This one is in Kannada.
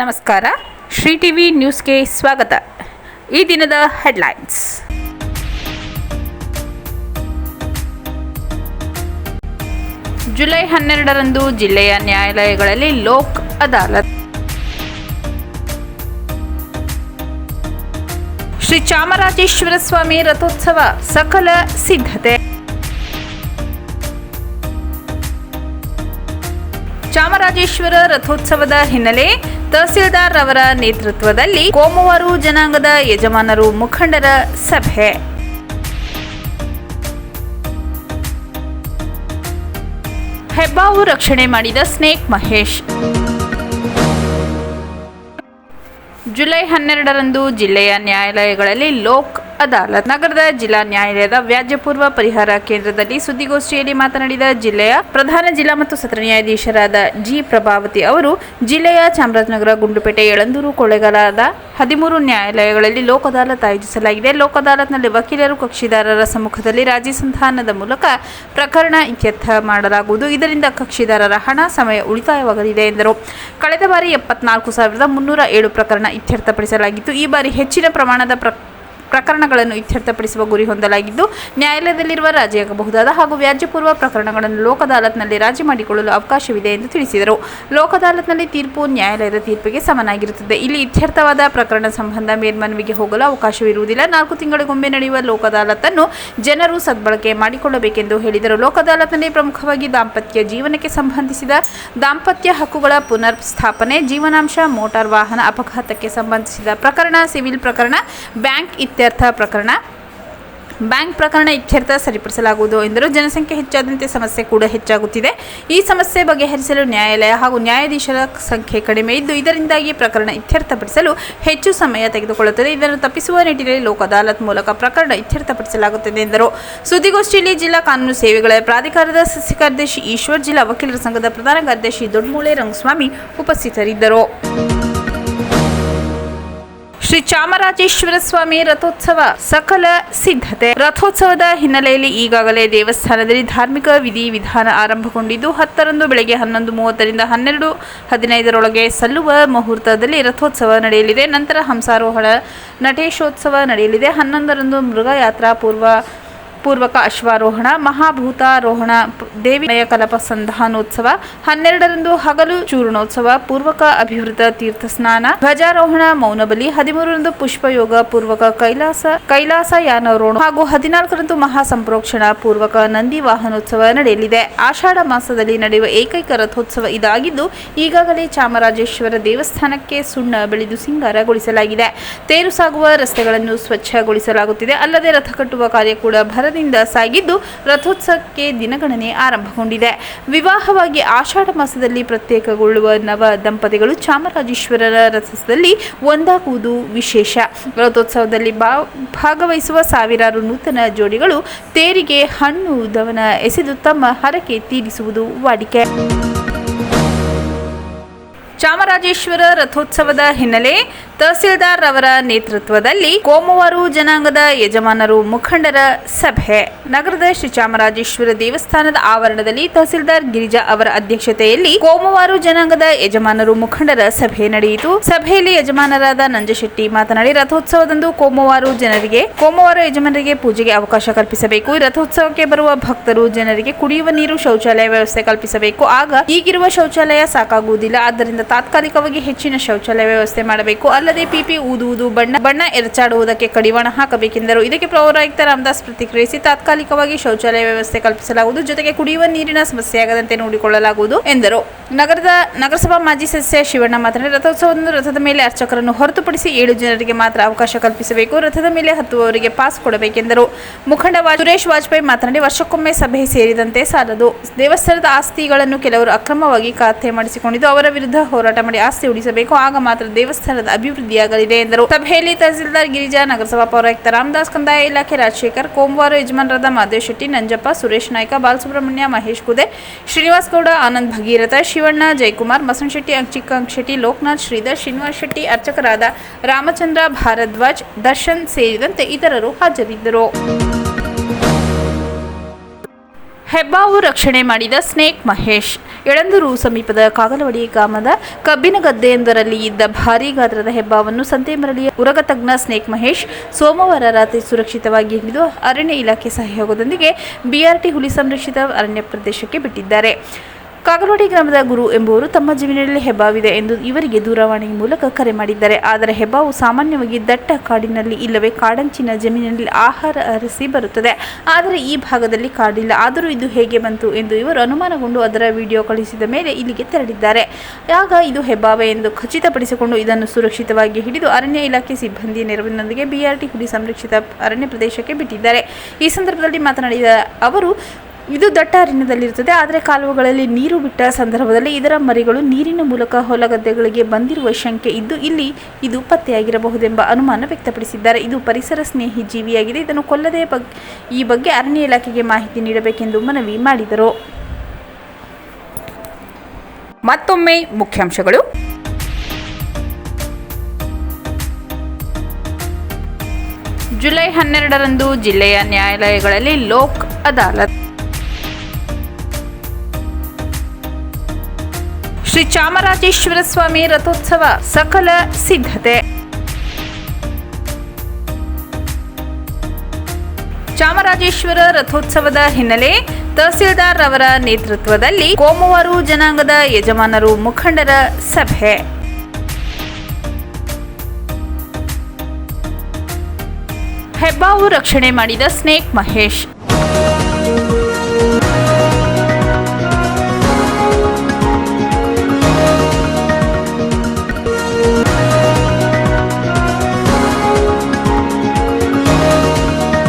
ನಮಸ್ಕಾರ. ಶ್ರೀ ಟಿವಿ ನ್ಯೂಸ್ಗೆ ಸ್ವಾಗತ. ಈ ದಿನದ ಹೆಡ್ಲೈನ್ಸ್. ಜುಲೈ ಹನ್ನೆರಡರಂದು ಜಿಲ್ಲೆಯ ನ್ಯಾಯಾಲಯಗಳಲ್ಲಿ ಲೋಕ್ ಅದಾಲತ್. ಶ್ರೀ ಚಾಮರಾಜೇಶ್ವರ ಸ್ವಾಮಿ ರಥೋತ್ಸವ ಸಕಲ ಸಿದ್ಧತೆ. ಚಾಮರಾಜೇಶ್ವರ ರಥೋತ್ಸವದ ಹಿನ್ನೆಲೆ ತಹಸೀಲ್ದಾರ್ ಅವರ ನೇತೃತ್ವದಲ್ಲಿ ಕೋಮುವಾರು ಜನಾಂಗದ ಯಜಮಾನರು ಮುಖಂಡರ ಸಭೆ. ಹೆಬ್ಬಾವು ರಕ್ಷಣೆ ಮಾಡಿದ ಸ್ನೇಕ್ ಮಹೇಶ್. ಜುಲೈ ಹನ್ನೆರಡರಂದು ಜಿಲ್ಲೆಯ ನ್ಯಾಯಾಲಯಗಳಲ್ಲಿ ಲೋಕ್ ಅದಾಲತ್. ನಗರದ ಜಿಲ್ಲಾ ನ್ಯಾಯಾಲಯದ ವ್ಯಾಜ್ಯಪೂರ್ವ ಪರಿಹಾರ ಕೇಂದ್ರದಲ್ಲಿ ಸುದ್ದಿಗೋಷ್ಠಿಯಲ್ಲಿ ಮಾತನಾಡಿದ ಜಿಲ್ಲೆಯ ಪ್ರಧಾನ ಜಿಲ್ಲಾ ಮತ್ತು ಸತ್ರ ನ್ಯಾಯಾಧೀಶರಾದ ಜಿ ಪ್ರಭಾವತಿ ಅವರು, ಜಿಲ್ಲೆಯ ಚಾಮರಾಜನಗರ, ಗುಂಡುಪೇಟೆ, ಯಳಂದೂರು, ಕೊಳ್ಳೆಗಾಲದ ಹದಿಮೂರು ನ್ಯಾಯಾಲಯಗಳಲ್ಲಿ ಲೋಕ್ ಅದಾಲತ್ ಆಯೋಜಿಸಲಾಗಿದೆ. ಲೋಕ್ ಅದಾಲತ್ನಲ್ಲಿ ವಕೀಲರು, ಕಕ್ಷಿದಾರರ ಸಮ್ಮುಖದಲ್ಲಿ ರಾಜಿ ಸಂಧಾನದ ಮೂಲಕ ಪ್ರಕರಣ ಇತ್ಯರ್ಥ ಮಾಡಲಾಗುವುದು. ಇದರಿಂದ ಕಕ್ಷಿದಾರರ ಹಣ, ಸಮಯ ಉಳಿತಾಯವಾಗಲಿದೆ ಎಂದರು. ಕಳೆದ ಬಾರಿ ಎಪ್ಪತ್ನಾಲ್ಕು ಸಾವಿರದ ಮುನ್ನೂರ ಏಳು ಪ್ರಕರಣ ಇತ್ಯರ್ಥಪಡಿಸಲಾಗಿತ್ತು. ಈ ಬಾರಿ ಹೆಚ್ಚಿನ ಪ್ರಮಾಣದ ಪ್ರ ಪ್ರಕರಣಗಳನ್ನು ಇತ್ಯರ್ಥಪಡಿಸುವ ಗುರಿ ಹೊಂದಲಾಗಿದ್ದು, ನ್ಯಾಯಾಲಯದಲ್ಲಿರುವ ರಾಜಿಯಾಗಬಹುದಾದ ಹಾಗೂ ವ್ಯಾಜ್ಯಪೂರ್ವ ಪ್ರಕರಣಗಳನ್ನು ಲೋಕದಾಲತ್ನಲ್ಲಿ ರಾಜಿ ಮಾಡಿಕೊಳ್ಳಲು ಅವಕಾಶವಿದೆ ಎಂದು ತಿಳಿಸಿದರು. ಲೋಕದಾಲತ್ನಲ್ಲಿ ತೀರ್ಪು ನ್ಯಾಯಾಲಯದ ತೀರ್ಪಿಗೆ ಸಮನಾಗಿರುತ್ತದೆ. ಇಲ್ಲಿ ಇತ್ಯರ್ಥವಾದ ಪ್ರಕರಣ ಸಂಬಂಧ ಮೇಲ್ಮನವಿಗೆ ಹೋಗಲು ಅವಕಾಶವಿರುವುದಿಲ್ಲ. ನಾಲ್ಕು ತಿಂಗಳಿಗೊಮ್ಮೆ ನಡೆಯುವ ಲೋಕ ಜನರು ಸದ್ಬಳಕೆ ಮಾಡಿಕೊಳ್ಳಬೇಕೆಂದು ಹೇಳಿದರು. ಲೋಕ ಅದಾಲತ್ನಲ್ಲಿ ಪ್ರಮುಖವಾಗಿ ದಾಂಪತ್ಯ ಜೀವನಕ್ಕೆ ಸಂಬಂಧಿಸಿದ ದಾಂಪತ್ಯ ಹಕ್ಕುಗಳ ಪುನರ್ ಸ್ಥಾಪನೆ ಜೀವನಾಂಶ, ಮೋಟಾರ್ ವಾಹನ ಅಪಘಾತಕ್ಕೆ ಸಂಬಂಧಿಸಿದ ಪ್ರಕರಣ, ಸಿವಿಲ್ ಪ್ರಕರಣ, ಬ್ಯಾಂಕ್ ಇತ್ಯರ್ಥ ಪ್ರಕರಣ. ಬ್ಯಾಂಕ್ ಪ್ರಕರಣ ಇತ್ಯರ್ಥ ಸರಿಪಡಿಸಲಾಗುವುದು ಎಂದರು. ಜನಸಂಖ್ಯೆ ಹೆಚ್ಚಾದಂತೆ ಸಮಸ್ಯೆ ಕೂಡ ಹೆಚ್ಚಾಗುತ್ತಿದೆ. ಈ ಸಮಸ್ಯೆ ಬಗೆಹರಿಸಲು ನ್ಯಾಯಾಲಯ ಹಾಗೂ ನ್ಯಾಯಾಧೀಶರ ಸಂಖ್ಯೆ ಕಡಿಮೆ ಇದ್ದು, ಇದರಿಂದಾಗಿ ಪ್ರಕರಣ ಇತ್ಯರ್ಥಪಡಿಸಲು ಹೆಚ್ಚು ಸಮಯ ತೆಗೆದುಕೊಳ್ಳುತ್ತದೆ. ಇದನ್ನು ತಪ್ಪಿಸುವ ನಿಟ್ಟಿನಲ್ಲಿ ಲೋಕ ಅದಾಲತ್ ಮೂಲಕ ಪ್ರಕರಣ ಇತ್ಯರ್ಥಪಡಿಸಲಾಗುತ್ತದೆ ಎಂದರು. ಸುದ್ದಿಗೋಷ್ಠಿಯಲ್ಲಿ ಜಿಲ್ಲಾ ಕಾನೂನು ಸೇವೆಗಳ ಪ್ರಾಧಿಕಾರದ ಸಸ್ಯ ಕಾರ್ಯದರ್ಶಿ ಈಶ್ವರ್, ಜಿಲ್ಲಾ ವಕೀಲರ ಸಂಘದ ಪ್ರಧಾನ ಕಾರ್ಯದರ್ಶಿ ದೊಡ್ಡಮೂಳೆ ರಂಗಸ್ವಾಮಿ ಉಪಸ್ಥಿತರಿದ್ದರು. ಶ್ರೀ ಚಾಮರಾಜೇಶ್ವರ ಸ್ವಾಮಿ ರಥೋತ್ಸವ ಸಕಲ ಸಿದ್ಧತೆ. ರಥೋತ್ಸವದ ಹಿನ್ನೆಲೆಯಲ್ಲಿ ಈಗಾಗಲೇ ದೇವಸ್ಥಾನದಲ್ಲಿ ಧಾರ್ಮಿಕ ವಿಧಿ ವಿಧಾನ ಆರಂಭಗೊಂಡಿದ್ದು, ಹತ್ತರಂದು ಬೆಳಗ್ಗೆ ಹನ್ನೊಂದು ಮೂವತ್ತರಿಂದ ಹನ್ನೆರಡು, ಹದಿನೈದರೊಳಗೆ ಸಲ್ಲುವ ಮುಹೂರ್ತದಲ್ಲಿ ರಥೋತ್ಸವ ನಡೆಯಲಿದೆ. ನಂತರ ಹಂಸಾರೋಹಣ, ನಟೇಶೋತ್ಸವ ನಡೆಯಲಿದೆ. ಹನ್ನೊಂದರಂದು ಮೃಗಯಾತ್ರಾ ಪೂರ್ವ ಪೂರ್ವಕ ಅಶ್ವಾರೋಹಣ, ಮಹಾಭೂತಾರೋಹಣ ಪ್- ದೇವಿ ಕಲಪ ಸಂಧಾನೋತ್ಸವ, ಹನ್ನೆರಡರಂದು ಹಗಲು ಚೂರ್ಣೋತ್ಸವ, ಪೂರ್ವಕ ಅಭಿವೃದ್ಧ ತೀರ್ಥ ಸ್ನಾನ, ಧ್ವಜಾರೋಹಣ, ಮೌನಬಲಿ, ಹದಿಮೂರರಂದು ಪುಷ್ಪಯೋಗ, ಪೂರ್ವಕ ಕೈಲಾಸ ಕೈಲಾಸ ಯಾನರೋಣ ಹಾಗೂ ಹದಿನಾಲ್ಕರಂದು ಮಹಾಸಂಪ್ರೋಕ್ಷಣ, ಪೂರ್ವಕ ನಂದಿ ವಾಹನೋತ್ಸವ ನಡೆಯಲಿದೆ. ಆಷಾಢ ಮಾಸದಲ್ಲಿ ನಡೆಯುವ ಏಕೈಕ ರಥೋತ್ಸವ ಇದಾಗಿದ್ದು, ಈಗಾಗಲೇ ಚಾಮರಾಜೇಶ್ವರ ದೇವಸ್ಥಾನಕ್ಕೆ ಸುಣ್ಣ ಬೆಳೆದು ಸಿಂಗಾರಗೊಳಿಸಲಾಗಿದೆ. ತೇರು ಸಾಗುವ ರಸ್ತೆಗಳನ್ನು ಸ್ವಚ್ಛಗೊಳಿಸಲಾಗುತ್ತಿದೆ. ಅಲ್ಲದೆ ರಥ ಕಟ್ಟುವ ಕಾರ್ಯ ಕೂಡ ಭರದಿಂದ ಸಾಗಿದ್ದು ರಥೋತ್ಸವಕ್ಕೆ ದಿನಗಣನೆ ಆರಂಭಗೊಂಡಿದೆ. ವಿವಾಹವಾಗಿ ಆಷಾಢ ಮಾಸದಲ್ಲಿ ಪ್ರತ್ಯೇಕಗೊಳ್ಳುವ ನವ ದಂಪತಿಗಳು ಚಾಮರಾಜೇಶ್ವರರ ರಥದಲ್ಲಿ ಒಂದಾಗುವುದು ವಿಶೇಷ. ರಥೋತ್ಸವದಲ್ಲಿ ಭಾಗವಹಿಸುವ ಸಾವಿರಾರು ನೂತನ ಜೋಡಿಗಳು ತೇರಿಗೆ, ಹಣ್ಣು, ದವನ ಎಸೆದು ತಮ್ಮ ಹರಕೆ ತೀರಿಸುವುದು ವಾಡಿಕೆ. ಚಾಮರಾಜೇಶ್ವರ ರಥೋತ್ಸವದ ಹಿನ್ನೆಲೆ ತಹಸೀಲ್ದಾರ್ ಅವರ ನೇತೃತ್ವದಲ್ಲಿ ಕೋಮುವಾರು ಜನಾಂಗದ ಯಜಮಾನರು ಮುಖಂಡರ ಸಭೆ. ನಗರದ ಶ್ರೀ ಚಾಮರಾಜೇಶ್ವರ ದೇವಸ್ಥಾನದ ಆವರಣದಲ್ಲಿ ತಹಸೀಲ್ದಾರ್ ಗಿರಿಜಾ ಅವರ ಅಧ್ಯಕ್ಷತೆಯಲ್ಲಿ ಕೋಮವಾರು ಜನಾಂಗದ ಯಜಮಾನರು ಮುಖಂಡರ ಸಭೆ ನಡೆಯಿತು. ಸಭೆಯಲ್ಲಿ ಯಜಮಾನರಾದ ನಂಜಶೆಟ್ಟಿ ಮಾತನಾಡಿ, ರಥೋತ್ಸವದಂದು ಕೋಮವಾರು ಜನರಿಗೆ, ಕೋಮವಾರ ಯಜಮಾನರಿಗೆ ಪೂಜೆಗೆ ಅವಕಾಶ ಕಲ್ಪಿಸಬೇಕು. ರಥೋತ್ಸವಕ್ಕೆ ಬರುವ ಭಕ್ತರು ಜನರಿಗೆ ಕುಡಿಯುವ ನೀರು, ಶೌಚಾಲಯ ವ್ಯವಸ್ಥೆ ಕಲ್ಪಿಸಬೇಕು. ಆಗ ಈಗಿರುವ ಶೌಚಾಲಯ ಸಾಕಾಗುವುದಿಲ್ಲ. ಆದ್ದರಿಂದ ತಾತ್ಕಾಲಿಕವಾಗಿ ಹೆಚ್ಚಿನ ಶೌಚಾಲಯ ವ್ಯವಸ್ಥೆ ಮಾಡಬೇಕು. ಅಲ್ಲದೆ ಪಿಪಿ ಊದುವುದು, ಬಣ್ಣ ಬಣ್ಣ ಎರಚಾಡುವುದಕ್ಕೆ ಕಡಿವಾಣ ಹಾಕಬೇಕೆಂದರು. ಇದಕ್ಕೆ ಪೌರಾಯುಕ್ತ ರಾಮದಾಸ್ ಪ್ರತಿಕ್ರಿಯಿಸಿ ತಾತ್ಕಾಲಿಕವಾಗಿ ಶೌಚಾಲಯ ವ್ಯವಸ್ಥೆ ಕಲ್ಪಿಸಲಾಗುವುದು. ಜೊತೆಗೆ ಕುಡಿಯುವ ನೀರಿನ ಸಮಸ್ಯೆಯಾಗದಂತೆ ನೋಡಿಕೊಳ್ಳಲಾಗುವುದು ಎಂದರು. ನಗರದ ನಗರಸಭಾ ಮಾಜಿ ಸದಸ್ಯ ಶಿವಣ್ಣ ಮಾತನಾಡಿ, ರಥೋತ್ಸವವನ್ನು ರಥದ ಮೇಲೆ ಅರ್ಚಕರನ್ನು ಹೊರತುಪಡಿಸಿ ಏಳು ಜನರಿಗೆ ಮಾತ್ರ ಅವಕಾಶ ಕಲ್ಪಿಸಬೇಕು. ರಥದ ಮೇಲೆ ಹತ್ತುವವರಿಗೆ ಪಾಸ್ ಕೊಡಬೇಕೆಂದರು. ಮುಖಂಡ ಸುರೇಶ್ ವಾಜಪೇಯಿ ಮಾತನಾಡಿ, ವರ್ಷಕ್ಕೊಮ್ಮೆ ಸಭೆ ಸೇರಿದಂತೆ ಸಾಲದು. ದೇವಸ್ಥಾನದ ಆಸ್ತಿಗಳನ್ನು ಕೆಲವರು ಅಕ್ರಮವಾಗಿ ಖಾತೆ ಮಾಡಿಸಿಕೊಂಡಿದ್ದು, ಅವರ ವಿರುದ್ಧ ಹೋರಾಟ ಮಾಡಿ ಆಸ್ತಿ ಉಳಿಸಬೇಕು. ಆಗ ಮಾತ್ರ ದೇವಸ್ಥಾನದ ಅಭಿವೃದ್ಧಿಯಾಗಲಿದೆ ಎಂದರು. ಸಭೆಯಲ್ಲಿ ತಹಸೀಲ್ದಾರ್ ಗಿರಿಜಾ, ನಗರಸಭಾ ಪೌರಾಯುಕ್ತ ರಾಮದಾಸ್ ಕಂದಾಯ ಇಲಾಖೆ ರಾಜಶೇಖರ್, ಕೋಮವಾರ ಯಜಮಾನರಾದ ಮಾದೇವ್ ಶೆಟ್ಟಿ, ನಂಜಪ್ಪ, ಸುರೇಶ್ ನಾಯ್ಕ, ಬಾಲಸುಬ್ರಹ್ಮಣ್ಯ, ಮಹೇಶ್ ಕುದೆ ಶ್ರೀನಿವಾಸ್ ಗೌಡ, ಆನಂದ್ ಭಗೀರಥ, ಶಿವಣ್ಣ, ಜಯಕುಮಾರ್, ಮಸನ್ ಶೆಟ್ಟಿ ಚಿಕ್ಕಂಕ್ ಶೆಟ್ಟಿ, ಲೋಕನಾಥ್ ಶ್ರೀಧರ್, ಶ್ರೀನಿವಾಸ್ ಶೆಟ್ಟಿ, ಅರ್ಚಕರಾದ ರಾಮಚಂದ್ರ, ಭಾರದ್ವಾಜ್, ದರ್ಶನ್ ಸೇರಿದಂತೆ ಇತರರು ಹಾಜರಿದ್ದರು. ಹೆಬ್ಬಾವು ರಕ್ಷಣೆ ಮಾಡಿದ ಸ್ನೇಕ್ ಮಹೇಶ್. ಯಳಂದೂರು ಸಮೀಪದ ಕಾಗಲವಡಿ ಗ್ರಾಮದ ಕಬ್ಬಿನ ಗದ್ದೆಯೊಂದರಲ್ಲಿ ಇದ್ದ ಭಾರೀ ಗಾತ್ರದ ಹೆಬ್ಬಾವನ್ನು ಸಂತೆಮರಳಿಯ ಉರಗತಜ್ಞ ಸ್ನೇಕ್ ಮಹೇಶ್ ಸೋಮವಾರ ರಾತ್ರಿ ಸುರಕ್ಷಿತವಾಗಿ ಹಿಡಿದು ಅರಣ್ಯ ಇಲಾಖೆ ಸಹಯೋಗದೊಂದಿಗೆ ಬಿಆರ್ಟಿ ಹುಲಿ ಸಂರಕ್ಷಿತ ಅರಣ್ಯ ಪ್ರದೇಶಕ್ಕೆ ಬಿಟ್ಟಿದ್ದಾರೆ. ಕಾಗಲವಾಡಿ ಗ್ರಾಮದ ಗುರು ಎಂಬುವರು ತಮ್ಮ ಜಮೀನಿನಲ್ಲಿ ಹೆಬ್ಬಾವಿದೆ ಎಂದು ಇವರಿಗೆ ದೂರವಾಣಿ ಮೂಲಕ ಕರೆ ಮಾಡಿದ್ದಾರೆ. ಆದರೆ ಹೆಬ್ಬಾವು ಸಾಮಾನ್ಯವಾಗಿ ದಟ್ಟ ಕಾಡಿನಲ್ಲಿ ಇಲ್ಲವೇ ಕಾಡಂಚಿನ ಜಮೀನಿನಲ್ಲಿ ಆಹಾರ ಅರಸಿ ಬರುತ್ತದೆ. ಆದರೆ ಈ ಭಾಗದಲ್ಲಿ ಕಾಡಿಲ್ಲ. ಆದರೂ ಇದು ಹೇಗೆ ಬಂತು ಎಂದು ಇವರು ಅನುಮಾನಗೊಂಡು ಅದರ ವಿಡಿಯೋ ಕಳುಹಿಸಿದ ಮೇಲೆ ಇಲ್ಲಿಗೆ ತೆರಳಿದ್ದಾರೆ. ಆಗ ಇದು ಹೆಬ್ಬಾವೆ ಎಂದು ಖಚಿತಪಡಿಸಿಕೊಂಡು ಇದನ್ನು ಸುರಕ್ಷಿತವಾಗಿ ಹಿಡಿದು ಅರಣ್ಯ ಇಲಾಖೆ ಸಿಬ್ಬಂದಿ ನೆರವಿನೊಂದಿಗೆ ಬಿಆರ್ಟಿ ಹುಡಿ ಸಂರಕ್ಷಿತ ಅರಣ್ಯ ಪ್ರದೇಶಕ್ಕೆ ಬಿಟ್ಟಿದ್ದಾರೆ. ಈ ಸಂದರ್ಭದಲ್ಲಿ ಮಾತನಾಡಿದ ಅವರು ಇದು ದಟ್ಟ ಅರಣ್ಯದಲ್ಲಿರುತ್ತದೆ ಆದರೆ ಕಾಲುವೆಗಳಲ್ಲಿ ನೀರು ಬಿಟ್ಟ ಸಂದರ್ಭದಲ್ಲಿ ಇದರ ಮರಿಗಳು ನೀರಿನ ಮೂಲಕ ಹೊಲಗದ್ದೆಗಳಿಗೆ ಬಂದಿರುವ ಶಂಕೆ ಇದ್ದು, ಇಲ್ಲಿ ಇದು ಪತ್ತೆಯಾಗಿರಬಹುದೆಂಬ ಅನುಮಾನ ವ್ಯಕ್ತಪಡಿಸಿದ್ದಾರೆ. ಇದು ಪರಿಸರ ಸ್ನೇಹಿ ಜೀವಿಯಾಗಿದೆ. ಇದನ್ನು ಕೊಲ್ಲದೆ ಬಗ್, ಈ ಬಗ್ಗೆ ಅರಣ್ಯ ಇಲಾಖೆಗೆ ಮಾಹಿತಿ ನೀಡಬೇಕೆಂದು ಮನವಿ ಮಾಡಿದರು. ಮತ್ತೊಮ್ಮೆ ಮುಖ್ಯಾಂಶಗಳು. ಜುಲೈ ಹನ್ನೆರಡರಂದು ಜಿಲ್ಲೆಯ ನ್ಯಾಯಾಲಯಗಳಲ್ಲಿ ಲೋಕ್ ಅದಾಲತ್ ಶ್ರೀ ಚಾಮರಾಜೇಶ್ವರ ಸ್ವಾಮಿ ರಥೋತ್ಸವ ಸಕಲ ಸಿದ್ಧತೆ. ಚಾಮರಾಜೇಶ್ವರ ರಥೋತ್ಸವದ ಹಿನ್ನೆಲೆ ತಹಸೀಲ್ದಾರ್ ಅವರ ನೇತೃತ್ವದಲ್ಲಿ ಕೋಮುವಾರು ಜನಾಂಗದ ಯಜಮಾನರು ಮುಖಂಡರ ಸಭೆ. ಹೆಬ್ಬಾವು ರಕ್ಷಣೆ ಮಾಡಿದ ಸ್ನೇಕ್ ಮಹೇಶ್.